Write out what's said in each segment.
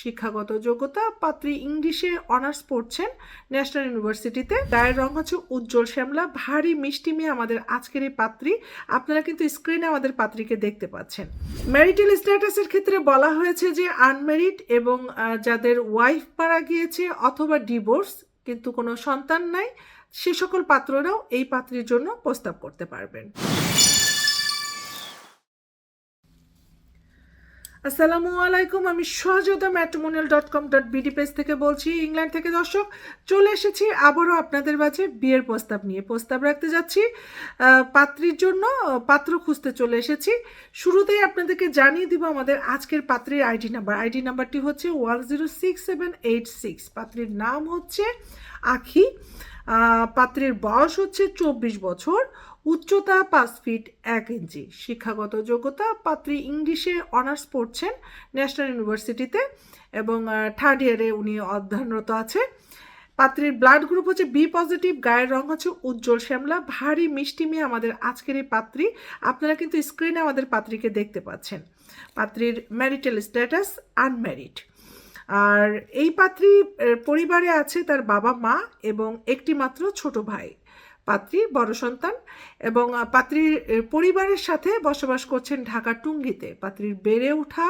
শিক্ষাগত যোগ্যতা, পাত্রী ইংলিশে অনার্স পড়ছেন ন্যাশনাল ইউনিভার্সিটিতে। গায়ের রং হচ্ছে উজ্জ্বল শ্যামলা, ভারী মিষ্টি মেয়ে আমাদের আজকের এই পাত্রী। আপনারা কিন্তু স্ক্রিনে আমাদের পাত্রীকে দেখতে পাচ্ছেন। ম্যারিটাল স্ট্যাটাসের ক্ষেত্রে বলা হয়েছে যে আনম্যারিড এবং যাদের ওয়াইফ মারা গিয়েছে অথবা ডিভোর্স কিন্তু কোনো সন্তান নাই, সে সকল পাত্ররাও এই পাত্রীর জন্য প্রস্তাব করতে পারবেন। আসসালামু আলাইকুম, আমি সহজতা matrimonial dot com dot BD page থেকে বলছি, ইংল্যান্ড থেকে দর্শক, চলে এসেছি আবারও আপনাদের মাঝে বিয়ের প্রস্তাব নিয়ে। প্রস্তাব রাখতে যাচ্ছি পাত্রীর জন্য, পাত্র খুঁজতে চলে এসেছি। শুরুতেই আপনাদেরকে জানিয়ে দিব আমাদের আজকের পাত্রীর আইডি নাম্বার। আইডি নাম্বারটি হচ্ছে one zero six seven eight six পাত্রীর নাম হচ্ছে আখি। পাত্রের বয়স হচ্ছে চব্বিশ বছর, উচ্চতা পাঁচ ফিট এক ইঞ্চি। শিক্ষাগত যোগ্যতা, পাত্রী ইংলিশে অনার্স পড়ছেন ন্যাশনাল ইউনিভার্সিটিতে এবং থার্ড ইয়ারে উনি অধ্যয়নরত আছে পাত্রীর ব্লাড গ্রুপ হচ্ছে বি পজিটিভ গায়ের রং হচ্ছে উজ্জ্বল শ্যামলা, ভারী মিষ্টি মেয়ে আমাদের আজকের এই পাত্রী। আপনারা কিন্তু স্ক্রিনে আমাদের পাত্রীকে দেখতে পাচ্ছেন। পাত্রীর ম্যারিটাল স্ট্যাটাস আনম্যারিড আর এই পাত্রী পরিবারে আছে তার বাবা মা এবং একটি মাত্র ছোট ভাই। পাত্রী বড় সন্তান এবং পাত্রীর পরিবারের সাথে বসবাস করছেন ঢাকা টুঙ্গিতে। পাত্রীর বেড়ে ওঠা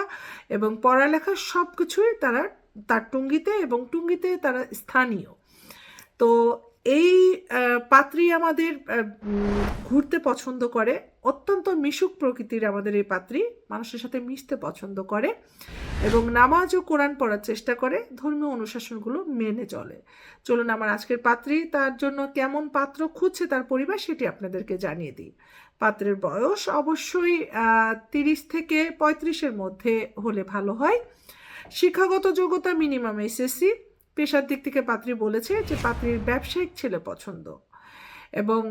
এবং পড়ালেখা সব কিছুই তারা, তার টুঙ্গিতে এবং টুঙ্গিতে তারা স্থানীয়। তো এই পাত্রী আমাদের ঘুরতে পছন্দ করে। অত্যন্ত মিশুক প্রকৃতির আমাদের এই পাত্রী, মানুষের সাথে মিশতে পছন্দ করে এবং নামাজ ও কোরআন পড়ার চেষ্টা করে, ধর্মীয় অনুশাসনগুলো মেনে চলে। চলুন আমার আজকের পাত্রী, তার জন্য কেমন পাত্র খুঁজছে তার পরিবার সেটি আপনাদেরকে জানিয়ে দিই। পাত্রের বয়স অবশ্যই তিরিশ থেকে পঁয়ত্রিশের মধ্যে হলে ভালো হয়। শিক্ষাগত যোগ্যতা মিনিমাম এসএসসি পেশার দিক থেকে পাত্রী বলেছে যে পাত্রীর ব্যবসায়িক ছেলে পছন্দ। এবং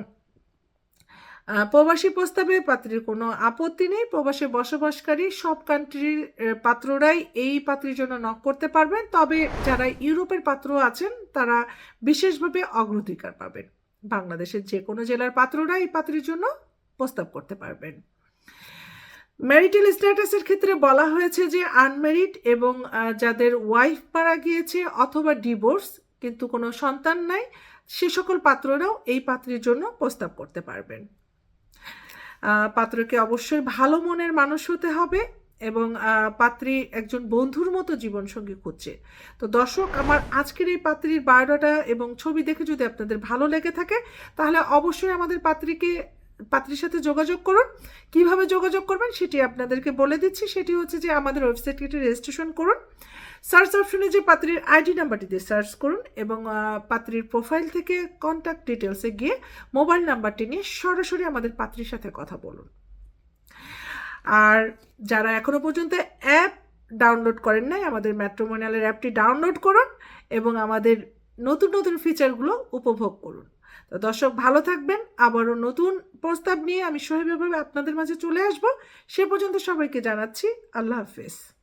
প্রবাসী প্রস্তাবে পাত্রীর কোনো আপত্তি নেই। প্রবাসে বসবাসকারী সব কান্ট্রির পাত্ররাই এই পাত্রীর জন্য নক করতে পারবেন। তবে যারা ইউরোপের পাত্র আছেন, তারা বিশেষভাবে অগ্রাধিকার পাবেন। বাংলাদেশের যে কোনো জেলার পাত্ররা এই পাত্রীর জন্য প্রস্তাব করতে পারবেন। ম্যারিটাল স্ট্যাটাসের ক্ষেত্রে বলা হয়েছে যে আনম্যারিড এবং যাদের ওয়াইফ মারা গিয়েছে অথবা ডিভোর্স কিন্তু কোনো সন্তান নাই, সে সকল পাত্ররাও এই পাত্রীর জন্য প্রস্তাব করতে পারবেন। পাত্রকে অবশ্যই ভালো মনের মানুষ হতে হবে এবং পাত্রী একজন বন্ধুর মতো জীবনসঙ্গী খুঁজছে। তো দর্শক, আমার আজকের এই পাত্রীর বায়োডাটা এবং ছবি দেখে যদি আপনাদের ভালো লেগে থাকে, তাহলে অবশ্যই আমাদের পাত্রীকে পাত্রীর সাথে যোগাযোগ করুন। কীভাবে যোগাযোগ করবেন সেটি আপনাদেরকে বলে দিচ্ছি। সেটি হচ্ছে যে আমাদের ওয়েবসাইটটি রেজিস্ট্রেশন করুন। সার্চ অপশনে যে পাত্রীর আইডি নাম্বারটি দিয়ে সার্চ করুন এবং পাত্রীর প্রোফাইল থেকে কন্ট্যাক্ট ডিটেলসে গিয়ে মোবাইল নাম্বারটি নিয়ে সরাসরি আমাদের পাত্রীর সাথে কথা বলুন। আর যারা এখনও পর্যন্ত অ্যাপ ডাউনলোড করেন নাই, আমাদের ম্যাট্রোমোনিয়ালের অ্যাপটি ডাউনলোড করুন এবং আমাদের নতুন নতুন ফিচারগুলো উপভোগ করুন। তো দর্শক, ভালো থাকবেন। আবারও নতুন প্রস্তাব নিয়ে আমি সহিভাবে আপনাদের মাঝে চলে আসব। সে পর্যন্ত সবাইকে জানাচ্ছি, আল্লাহ হাফেজ।